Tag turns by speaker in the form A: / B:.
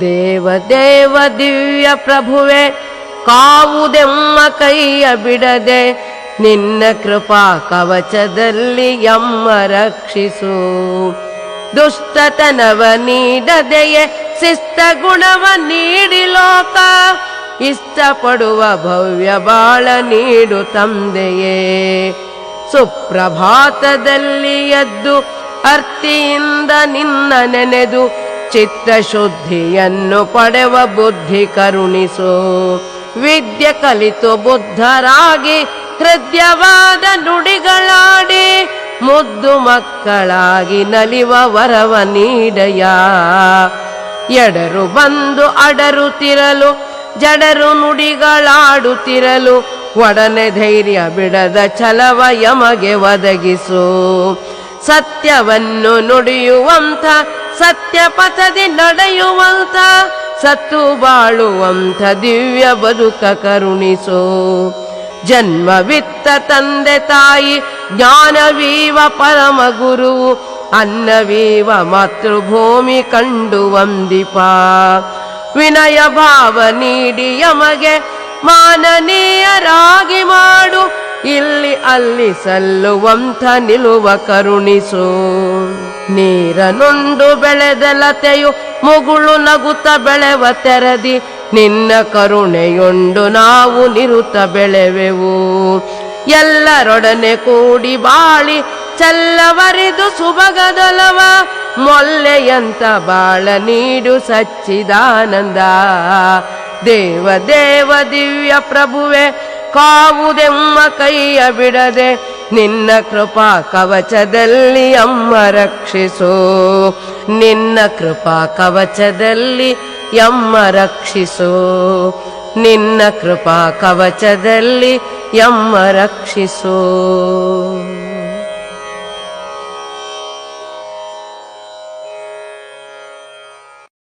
A: ದೇವ ದೇವ ದಿವ್ಯ ಪ್ರಭುವೆ, ಕಾವುದೆಮ್ಮ ಕೈಯ ಬಿಡದೆ, ನಿನ್ನ ಕೃಪಾ ಕವಚದಲ್ಲಿ ಎಮ್ಮ ರಕ್ಷಿಸು. ದುಷ್ಟತನವ ನೀಡದೆಯೇ, ಶಿಸ್ತ ಗುಣವ ನೀಡಿ ಲೋಕ. ಇಷ್ಟಪಡುವ ಭವ್ಯ ಬಾಳ ನೀಡು ತಂದೆಯೇ. ಸುಪ್ರಭಾತದಲ್ಲಿ ಎದ್ದು, ಅರ್ತಿಯಿಂದ ನಿನ್ನ ನೆನೆದು ಚಿತ್ತಶುದ್ಧಿಯನ್ನು ಪಡೆವ ಬುದ್ಧಿ ಕರುಣಿಸು. ವಿದ್ಯೆ ಕಲಿತು ಬುದ್ಧರಾಗಿ ಹೃದಯವಾದ ನುಡಿಗಳಾಡಿ ಮುದ್ದು ಮಕ್ಕಳಾಗಿ ನಲಿವ ವರವ ನೀಡಯ. ಎಡರು ಬಂದು ಅಡರುತ್ತಿರಲು ಜಡರು ನುಡಿಗಳಾಡುತ್ತಿರಲು, ಒಡನೆ ಧೈರ್ಯ ಬಿಡದ ಛಲವ ಯಮಗೆ ಒದಗಿಸು. ಸತ್ಯವನ್ನು ನುಡಿಯುವಂಥ ಸತ್ಯ ಪಥದಿ ನಡೆಯುವಂತ, ಸತ್ತು ಬಾಳುವಂಥ ದಿವ್ಯ ಬದುಕ ಕರುಣಿಸೋ. ಜನ್ಮವಿತ್ತ ತಂದೆ ತಾಯಿ, ಜ್ಞಾನವೀವ ಪರಮ ಗುರು, ಅನ್ನವೀವ ಮಾತೃಭೂಮಿ ಕಂಡು ವಂದಿಪ. ವಿನಯ ಭಾವ ನೀಡಿ ಯಮಗೆ, ಮಾನನೀಯರಾಗಿ ಮಾಡು, ಇಲ್ಲಿ ಅಲ್ಲಿ ಸಲ್ಲುವಂಥ ನಿಲುವ ಕರುಣಿಸು. ನೀರನುಂಡು ಬೆಳೆದ ಲತೆಯು ಮುಗುಳು ನಗುತ್ತ ಬೆಳೆವ ತೆರದಿ, ನಿನ್ನ ಕರುಣೆಯುಂಡು ನಾವು ನಿರುತ ಬೆಳೆವೆವು. ಎಲ್ಲರೊಡನೆ ಕೂಡಿ ಬಾಳಿ ಚಲ್ಲವರಿದು ಸುಭಗದೊಲವ, ಮೊಲ್ಲೆಯಂತ ಬಾಳ ನೀಡು ಸಚ್ಚಿದಾನಂದ. ದೇವ ದೇವ ದಿವ್ಯ ಪ್ರಭುವೆ, ಕಾವುದೆಮ್ಮ ಕೈಯ ಬಿಡದೆ ನಿನ್ನ ಕೃಪಾ ಕವಚದಲ್ಲಿ ಅಮ್ಮ ರಕ್ಷಿಸು. ನಿನ್ನ ಕೃಪಾ ಕವಚದಲ್ಲಿ ಯಮ್ಮ ರಕ್ಷಿಸು. ನಿನ್ನ ಕೃಪಾ ಕವಚದಲ್ಲಿ ಯಮ್ಮ ರಕ್ಷಿಸು.